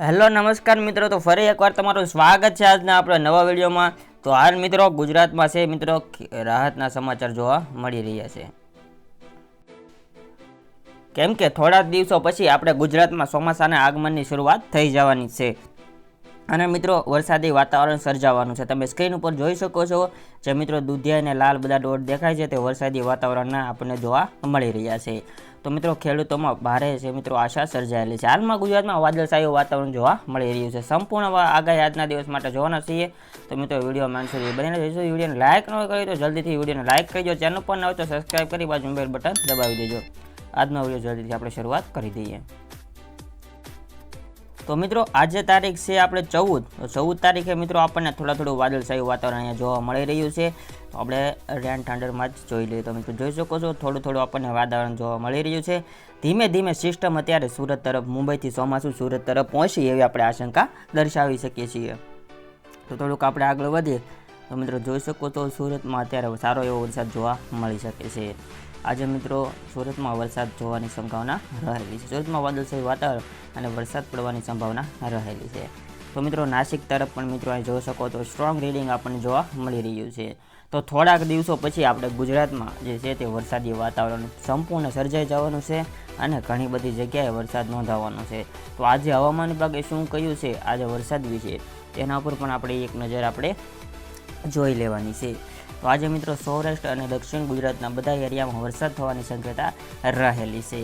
Hello, નમસ્કાર મિત્રો. તો ફરી એકવાર તમારું સ્વાગત છે આજના આપણા નવા વિડીયોમાં. તો હાલ મિત્રો, ગુજરાતમાં છે મિત્રો રાહતના સમાચાર જોવા મળી રહ્યા છે. કેમ કે થોડા દિવસો પછી આપણે ગુજરાતમાં ચોમાસાના આગમનની શરૂઆત થઈ જવાની છે. અને મિત્રો, વરસાદી વાતાવરણ સર્જાવાનું છે. તમે સ્ક્રીન ઉપર જોઈ શકો છો જે મિત્રો દુધિયા અને લાલ બધા ડોટ દેખાય છે, તે વરસાદી વાતાવરણના આપણને જોવા મળી રહ્યા છે. તો મિત્રો ખેડૂતોમાં ભારે છે મિત્રો આશા સર્જાયેલી છે. હાલમાં ગુજરાતમાં વાદળછાયું વાતાવરણ જોવા મળી રહ્યું છે. સંપૂર્ણ આગાહી આજના દિવસ માટે જોવાના છીએ. તો મિત્રો વીડિયો માનશો એ બનીને જઈશું વિડીયોને લાઇક ન કરી તો જલ્દીથી વિડીયોને લાઇક કરજો ચેનલ પર ન હોય તો સબસ્ક્રાઇબ કરી બાજુ બેલ બટન દબાવી દેજો. આજનો વીડિયો જલ્દીથી આપણે શરૂઆત કરી દઈએ. તો મિત્રો, આજે તારીખ છે આપણે ચૌદ. તો ચૌદ તારીખે મિત્રો આપણને થોડા થોડું વાદળછાયું વાતાવરણ અહીંયા જોવા મળી રહ્યું છે. તો આપણે રેન ઠંડરમાં જ જોઈ લઈએ. તો મિત્રો, જોઈ શકો છો, થોડું થોડું આપણને વાતાવરણ જોવા મળી રહ્યું છે. ધીમે ધીમે સિસ્ટમ અત્યારે સુરત તરફ, મુંબઈથી ચોમાસું સુરત તરફ પહોંચી એવી આપણે આશંકા દર્શાવી શકીએ છીએ. તો થોડુંક આપણે આગળ વધીએ. તો મિત્રો, જોઈ શકો તો સુરતમાં અત્યારે સારો એવો વરસાદ જોવા મળી શકે છે. આજે મિત્રો સુરતમાં વરસાદ જોવાની સંભાવના રહેલી છે. સુરતમાં વાદળછાયું વાતાવરણ અને વરસાદ પડવાની સંભાવના રહેલી છે. તો મિત્રો નાસિક તરફ પણ મિત્રો અહીં જોઈ શકો તો સ્ટ્રોંગ રીડિંગ આપણને જોવા મળી રહ્યું છે. તો થોડાક દિવસો પછી આપણે ગુજરાતમાં જે છે તે વરસાદી વાતાવરણ સંપૂર્ણ સર્જાઈ જવાનું છે અને ઘણી બધી જગ્યાએ વરસાદ નોંધાવાનો છે. તો આજે હવામાન વિભાગે શું કહ્યું છે? આજે વરસાદ વિશે તેના ઉપર પણ આપણે એક નજર આપણે જોઈ લેવાની છે. તો આજે મિત્રો સૌરાષ્ટ્ર અને દક્ષિણ ગુજરાતના બધા એરિયામાં વરસાદ થવાની શક્યતા રહેલી છે.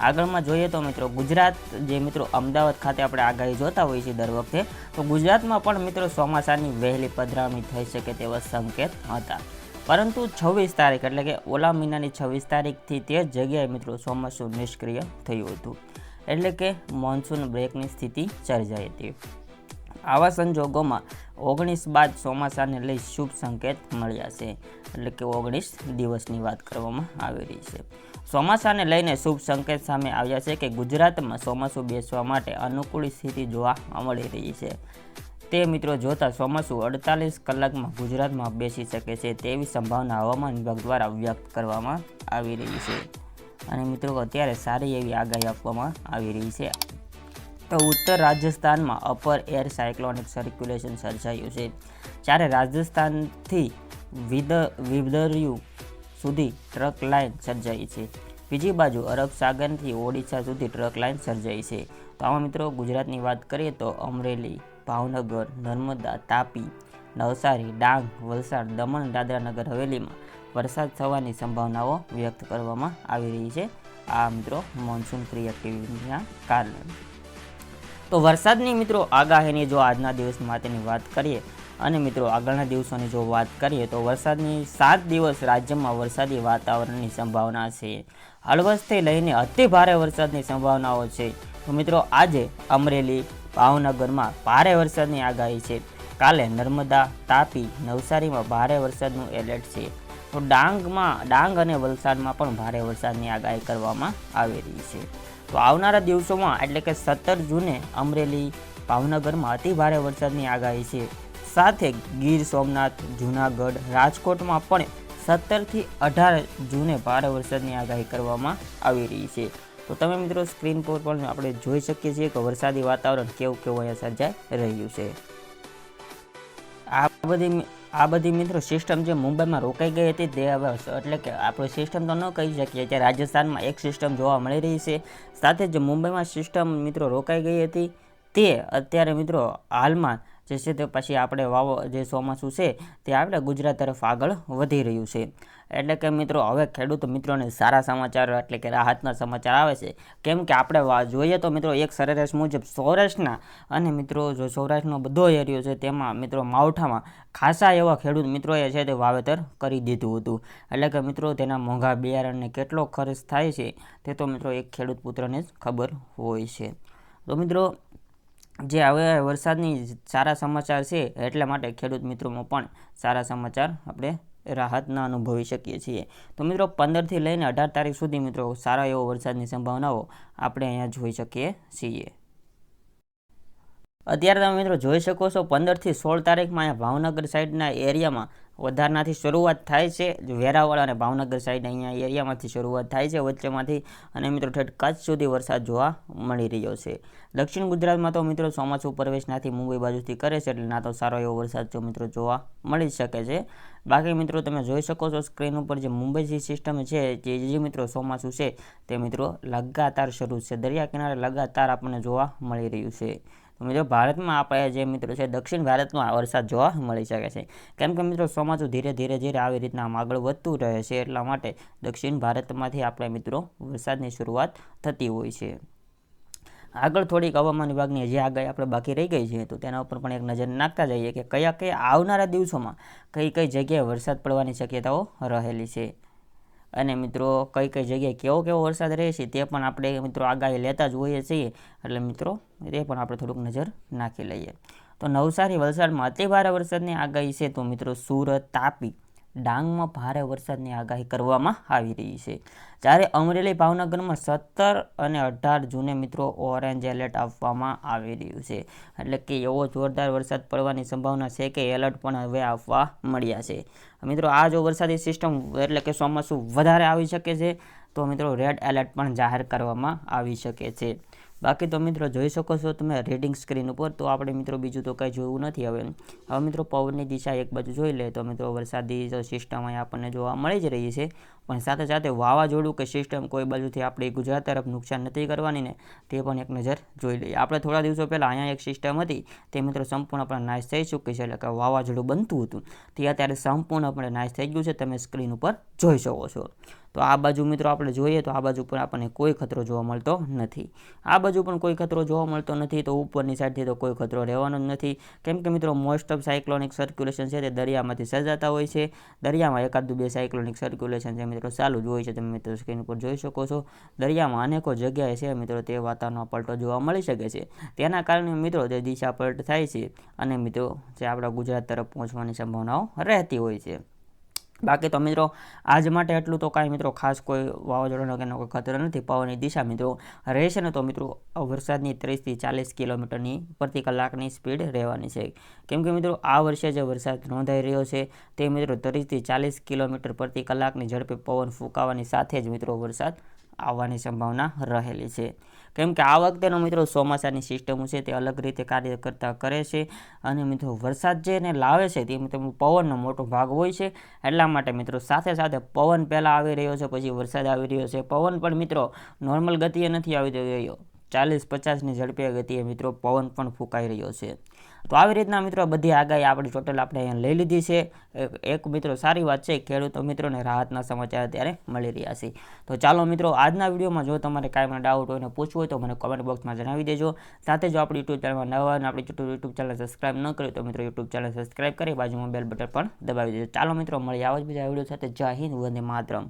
આગળમાં જોઈએ તો મિત્રો ગુજરાત જે મિત્રો અમદાવાદ ખાતે આપણે આગાહી જોતા હોઈએ છીએ દર વખતે, તો ગુજરાતમાં પણ મિત્રો ચોમાસાની વહેલી પધરામણી થઈ શકે તેવા સંકેત હતા. પરંતુ છવ્વીસ તારીખ એટલે કે ઓલા મહિનાની છવ્વીસ તારીખથી તે જગ્યાએ મિત્રો ચોમાસું નિષ્ક્રિય થયું હતું. એટલે કે મોન્સૂન બ્રેકની સ્થિતિ સર્જાઈ હતી. આવા સંજોગોમાં ઓગણીસ બાદ ચોમાસાને લઈ શુભ સંકેત મળ્યા છે. એટલે કે ઓગણીસ દિવસની વાત કરવામાં આવી રહી છે. ચોમાસાને લઈને શુભ સંકેત સામે આવ્યા છે કે ગુજરાતમાં ચોમાસું બેસવા માટે અનુકૂળ સ્થિતિ જોવા મળી રહી છે. તે મિત્રો જોતા ચોમાસું અડતાલીસ કલાકમાં ગુજરાતમાં બેસી શકે છે તેવી સંભાવના હવામાન વિભાગ દ્વારા વ્યક્ત કરવામાં આવી રહી છે. અને મિત્રો, અત્યારે સારી એવી આગાહી આપવામાં આવી રહી છે. તો ઉત્તર રાજસ્થાનમાં અપર એર સાયક્લોનિક સર્ક્યુલેશન સર્જાયું છે. જ્યારે રાજસ્થાનથી વિદ, વિદર્યુ સુધી ટ્રક લાઇન સર્જાઈ છે. બીજી બાજુ અરબ સાગરથી ઓડિશા સુધી ટ્રક લાઇન સર્જાઈ છે. તો આમાં મિત્રો ગુજરાતની વાત કરીએ તો અમરેલી, ભાવનગર, નર્મદા, તાપી, નવસારી, ડાંગ, વલસાડ, દમણ, દાદરાનગર, હવેલીમાં વરસાદ થવાની સંભાવનાઓ વ્યક્ત કરવામાં આવી રહી છે. આ મિત્રો મોન્સૂન ક્રિએટિવિટીના કારણે. તો વરસાદની મિત્રો આગાહીની જો આજના દિવસ માટેની વાત કરીએ અને મિત્રો આગળના દિવસોની જો વાત કરીએ તો વરસાદની સાત દિવસ રાજ્યમાં વરસાદી વાતાવરણની સંભાવના છે. હળવદથી લઈને અતિ ભારે વરસાદની સંભાવનાઓ છે. તો મિત્રો આજે અમરેલી, ભાવનગરમાં ભારે વરસાદની આગાહી છે. કાલે નર્મદા, તાપી, નવસારીમાં ભારે વરસાદનું એલર્ટ છે. તો ડાંગમાં, ડાંગ અને વલસાડમાં પણ ભારે વરસાદની આગાહી કરવામાં આવી રહી છે. તો આવનારા દિવસોમાં, એટલે કે સત્તર જૂને, અમરેલી, ભાવનગરમાં અતિ ભારે વરસાદની આગાહી છે. સાથે ગીર સોમનાથ, જૂનાગઢ, રાજકોટમાં પણ સત્તરથી અઢાર જૂને ભારે વરસાદની આગાહી કરવામાં આવી રહી છે. તો તમે મિત્રો, સ્ક્રીન પર પણ આપણે જોઈ શકીએ છીએ કે વરસાદી વાતાવરણ કેવું કેવું અહીંયા સર્જાઈ રહ્યું છે. આ બધી આ બધી મિત્રો સિસ્ટમ જે મુંબઈમાં રોકાઈ ગઈ હતી તે હવે એટલે કે આપણે સિસ્ટમ તો ન કહી શકીએ. કે રાજસ્થાનમાં એક સિસ્ટમ જોવા મળી રહી છે. સાથે જ મુંબઈમાં સિસ્ટમ મિત્રો રોકાઈ ગઈ હતી તે અત્યારે મિત્રો હાલમાં જે છે તે પછી આપણે વાવો જે ચોમાસું છે, તે આપણે ગુજરાત તરફ આગળ વધી રહ્યું છે. એટલે કે મિત્રો, હવે ખેડૂત મિત્રોને સારા સમાચાર એટલે કે રાહતના સમાચાર આવે છે. કેમ કે આપણે જોઈએ તો મિત્રો, એક સરેરાશ મુજબ સૌરાષ્ટ્રના અને મિત્રો, જો સૌરાષ્ટ્રનો બધો એરિયો છે, તેમાં મિત્રો માવઠામાં ખાસા એવા ખેડૂત મિત્રોએ છે તે વાવેતર કરી દીધું હતું. એટલે કે મિત્રો, તેના મોંઘા બિયારણને કેટલો ખર્ચ થાય છે, તે તો મિત્રો એક ખેડૂત પુત્રને જ ખબર હોય છે. તો મિત્રો જે હવે વરસાદની સારા સમાચાર છે એટલા માટે ખેડૂત મિત્રોમાં પણ સારા સમાચાર આપણે રાહતના અનુભવી શકીએ છીએ. તો મિત્રો પંદરથી લઈને અઢાર તારીખ સુધી મિત્રો સારા એવો વરસાદની સંભાવનાઓ આપણે અહીંયા જોઈ શકીએ છીએ. અત્યારે તમે મિત્રો જોઈ શકો છો પંદરથી સોળ તારીખમાં અહીંયા ભાવનગર સાઈડના એરિયામાં વધારનાથી શરૂઆત થાય છે. વેરાવળ અને ભાવનગર સાઈડ અહીંયા એરિયામાંથી શરૂઆત થાય છે, વચ્ચેમાંથી. અને મિત્રો ઠેઠ કચ્છ સુધી વરસાદ જોવા મળી રહ્યો છે. દક્ષિણ ગુજરાતમાં તો મિત્રો ચોમાસું પ્રવેશનાથી મુંબઈ બાજુથી કરે છે, એટલે ના તો સારો એવો વરસાદ જો મિત્રો જોવા મળી શકે છે. બાકી મિત્રો તમે જોઈ શકો છો સ્ક્રીન ઉપર જે મુંબઈ સિસ્ટમ છે, જે જે મિત્રો ચોમાસું છે, તે મિત્રો લગાતાર શરૂ છે. દરિયા કિનારે લગાતાર આપણને જોવા મળી રહ્યું છે. મિત્રો ભારતમાં આપણે જે મિત્રો છે, દક્ષિણ ભારતમાં વરસાદ જોવા મળી શકે છે. કેમ કે મિત્રો ચોમાસું ધીરે ધીરે ધીરે આવી રીતના આગળ વધતું રહે છે, એટલા માટે દક્ષિણ ભારતમાંથી આપણે મિત્રો વરસાદની શરૂઆત થતી હોય છે. આગળ થોડીક હવામાન વિભાગની જે આગળ આપણે બાકી રહી ગઈ છે, તો તેના ઉપર પણ એક નજર નાખતા જઈએ કે કયા કયા આવનારા દિવસોમાં કઈ કઈ જગ્યાએ વરસાદ પડવાની શક્યતાઓ રહેલી છે. અને મિત્રો, કઈ કઈ જગ્યાએ કેવો કેવો વરસાદ રહે છે તે પણ આપણે મિત્રો આગાહી લેતા જ હોઈએ છીએ. એટલે મિત્રો, તે પણ આપણે થોડુંક નજર નાખી લઈએ. તો નવસારી વલસાડમાં અતિ વરસાદની આગાહી છે તો મિત્રો, સુરત તાપી. ડાંગમાં ભારે વરસાદની આગાહી કરવામાં આવી રહી છે. જ્યારે અમરેલી ભાવનગરમાં સત્તર અને અઢાર જૂને મિત્રો ઓરેન્જ એલર્ટ આપવામાં આવી રહ્યું છે. એટલે કે એવો જોરદાર વરસાદ પડવાની સંભાવના છે કે એલર્ટ પણ હવે આપવા મળ્યા છે. મિત્રો, આ જો વરસાદી સિસ્ટમ એટલે કે ચોમાસું વધારે આવી શકે છે, તો મિત્રો, રેડ એલર્ટ પણ જાહેર કરવામાં આવી શકે છે. બાકી તો મિત્રો જોઈ શકો છો તમે રીડિંગ સ્ક્રીન ઉપર, તો આપણે મિત્રો બીજું તો કંઈ જોવું નથી હવે. હવે મિત્રો પવનની દિશા એક બાજુ જોઈ લે, તો મિત્રો વરસાદી સિસ્ટમ અહીં આપણને જોવા મળી જ રહી છે. પણ સાથે સાથે વાવાઝોડું કે સિસ્ટમ કોઈ બાજુથી આપણે ગુજરાત તરફ નુકસાન નથી કરવાની ને, તે પણ એક નજર જોઈ લઈએ. આપણે થોડા દિવસો પહેલાં અહીંયા એક સિસ્ટમ હતી, તે મિત્રો સંપૂર્ણપણે નાશ થઈ ચૂકી છે, એટલે કે વાવાઝોડું બનતું હતું. તે અત્યારે સંપૂર્ણપણે નાશ થઈ ગયું છે, તમે સ્ક્રીન ઉપર જોઈ શકો છો. તો આ બાજુ મિત્રો આપણે જોઈએ તો આ બાજુ પર આપણને કોઈ ખતરો જોવા મળતો નથી. આ બાજુ પણ કોઈ ખતરો જોવા મળતો નથી તો ઉપરની સાઈડથી તો કોઈ ખતરો રહેવાનો જ નથી. કેમ કે મિત્રો મોસ્ટ ઓફ સાયક્લોનિક સર્ક્યુલેશન છે તે દરિયામાંથી સર્જાતા હોય છે. દરિયામાં એકાદ બે સાયક્લોનિક સર્ક્યુલેશન છે મિત્રો ચાલુ જ હોય છે તમે મિત્રો સ્ક્રીન ઉપર જોઈ શકો છો. દરિયામાં અનેકો જગ્યાએ છે મિત્રો તે વાતાવરણમાં પલટો જોવા મળી શકે છે. તેના કારણે મિત્રો જે દિશા પલટ થાય છે અને મિત્રો જે આપણા ગુજરાત તરફ પહોંચવાની સંભાવનાઓ રહેતી હોય છે. બાકી તો મિત્રો, આજ માટે એટલું તો કાંઈ મિત્રો ખાસ કોઈ વાવાઝોડાનો કે કોઈ ખતરો નથી, પવનની દિશા મિત્રો રહેશે ને તો મિત્રો વરસાદની ત્રીસથી ચાલીસ કિલોમીટરની પ્રતિ કલાકની સ્પીડ રહેવાની છે. કેમ કે મિત્રો, આ વર્ષે જે વરસાદ નોંધાઈ રહ્યો છે, તે મિત્રો ત્રીસથી ચાલીસ કિલોમીટર પ્રતિ કલાકની ઝડપે પવન ફૂંકાવાની સાથે જ મિત્રો વરસાદ આવવાની સંભાવના રહેલી છે. કેમ કે આ વખતેનો મિત્રો ચોમાસાની સિસ્ટમો છે તે અલગ રીતે કાર્ય કરતા કરે છે અને મિત્રો વરસાદ જે એને લાવે છે તે મિત્રો પવનનો મોટો ભાગ હોય છે. એટલા માટે મિત્રો સાથે સાથે પવન પહેલાં આવી રહ્યો છે, પછી વરસાદ આવી રહ્યો છે. પવન પણ મિત્રો નોર્મલ ગતિએ નથી આવી રહ્યો. ચાલીસ પચાસની ઝડપે ગતિએ મિત્રો પવન પણ ફૂંકાઈ રહ્યો છે. તો આવી રીતના મિત્રો બધી આગાહી આપણે ટોટલ આપણે અહીંયા લઈ લીધી છે. એક મિત્રો સારી વાત છે, ખેડૂતો મિત્રોને રાહતના સમાચાર અત્યારે મળી રહ્યા છે. તો ચાલો મિત્રો, આજના વિડીયોમાં જો તમારે કાંઈ પણ ડાઉટ હોય ને પૂછવું હોય તો મને કોમેન્ટ બોક્સમાં જણાવી દેજો. સાથે જો આપણી યુટ્યુબ ચેનલમાં નવા અને આપણી યુટ્યુબ ચેનલ સબસ્ક્રાઈબ ન કર્યું તો મિત્રો યુટ્યુબ ચેનલ સબસ્ક્રાઈબ કરી બાજુમાં બેલ બટન પણ દબાવી દેજો. ચાલો મિત્રો મળી આવા જ બીજા વીડિયો સાથે. જય હિન્દ, વંદે માતરમ.